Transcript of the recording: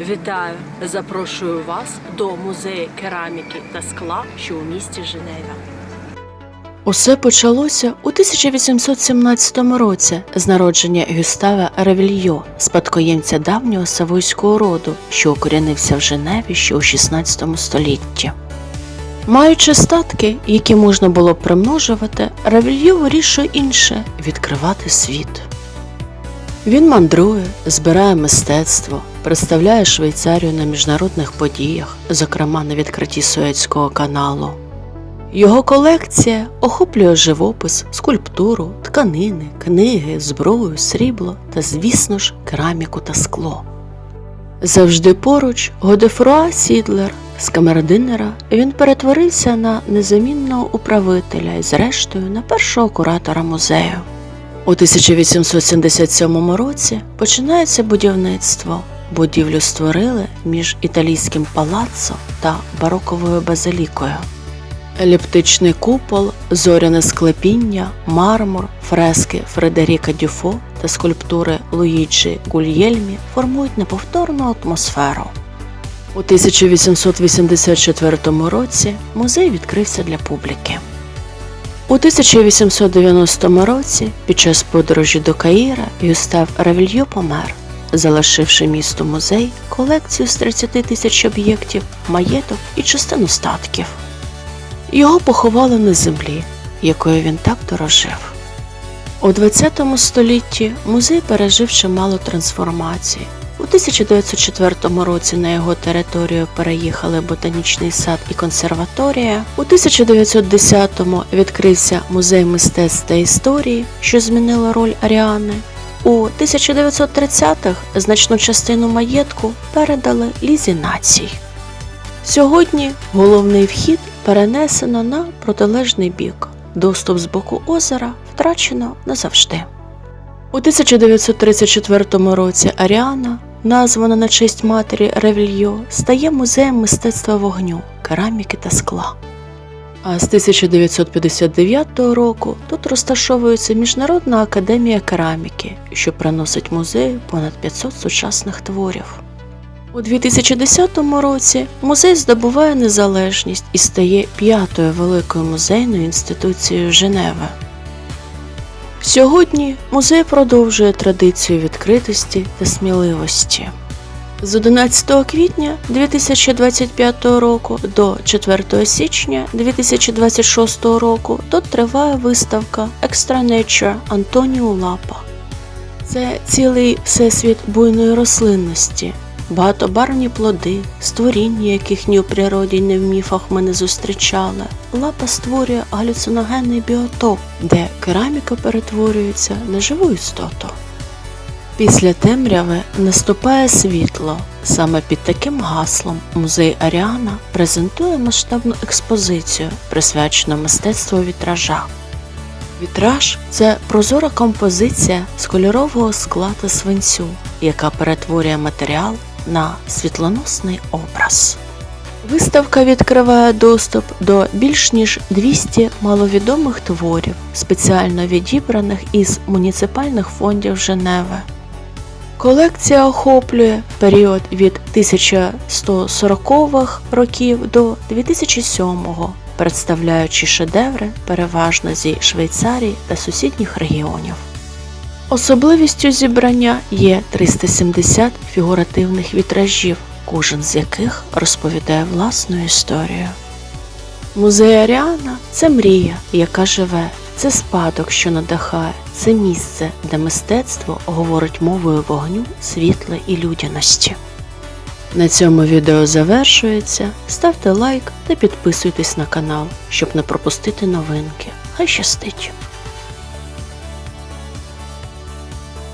Вітаю! Запрошую вас до музею кераміки та скла, що у місті Женева. Усе почалося у 1817 році з народження Гюстава Ревільйо, спадкоємця давнього савойського роду, що укорінився в Женеві ще у 16 столітті. Маючи статки, які можна було примножувати, Ревільйо вирішує інше відкривати світ. Він мандрує, збирає мистецтво, представляє Швейцарію на міжнародних подіях, зокрема на відкритті Суецького каналу. Його колекція охоплює живопис, скульптуру, тканини, книги, зброю, срібло та, звісно ж, кераміку та скло. Завжди поруч Годефруа Сідлер з камердинера він перетворився на незамінного управителя і, зрештою, на першого куратора музею. У 1877 році починається будівництво. Будівлю створили між італійським палаццо та бароковою базилікою. Еліптичний купол, зоряне склепіння, мармур, фрески Фредеріка Дюфо та скульптури Луїджі Гульєльмі формують неповторну атмосферу. У 1884 році музей відкрився для публіки. У 1890 році під час подорожі до Каїра Юстав Равільйо помер, залишивши місту музей, колекцію з 30 тисяч об'єктів, маєток і частину статків. Його поховали на землі, якою він так дорожив. У ХХ столітті музей пережив чимало трансформацій. У 1904 році на його територію переїхали ботанічний сад і консерваторія. У 1910-му відкрився музей мистецтв та історії, що змінило роль Аріани. У 1930-х значну частину маєтку передали лізі націй. Сьогодні головний вхід перенесено на протилежний бік. Доступ з боку озера втрачено назавжди. У 1934 році Аріана, названа на честь матері Ревільйо, стає музеєм мистецтва вогню, кераміки та скла. А з 1959 року тут розташовується Міжнародна академія кераміки, що приносить музею понад 500 сучасних творів. У 2010 році музей здобуває незалежність і стає п'ятою великою музейною інституцією Женеви. Сьогодні музей продовжує традицію відкритості та сміливості. З 11 квітня 2025 року до 4 січня 2026 року тут триває виставка Extra Nature Антоніо Лапа. Це цілий всесвіт буйної рослинності, багатобарвні плоди, створіння, яких ні у природі, ні в міфах ми не зустрічали. Лапа створює галюциногенний біотоп, де кераміка перетворюється на живу істоту. Після темряви наступає світло. Саме під таким гаслом музей Аріана презентує масштабну експозицію, присвячену мистецтву вітража. Вітраж це прозора композиція з кольорового скла та свинцю, яка перетворює матеріал на світлоносний образ. Виставка відкриває доступ до більш ніж 200 маловідомих творів, спеціально відібраних із муніципальних фондів Женеви. Колекція охоплює період від 1140-х років до 2007-го, представляючи шедеври переважно зі Швейцарії та сусідніх регіонів. Особливістю зібрання є 370 фігуративних вітражів, кожен з яких розповідає власну історію. Музей Аріана це мрія, яка живе, це спадок, що надихає, це місце, де мистецтво говорить мовою вогню, світла і людяності. На цьому відео завершується. Ставте лайк та підписуйтесь на канал, щоб не пропустити новинки. Хай щастить!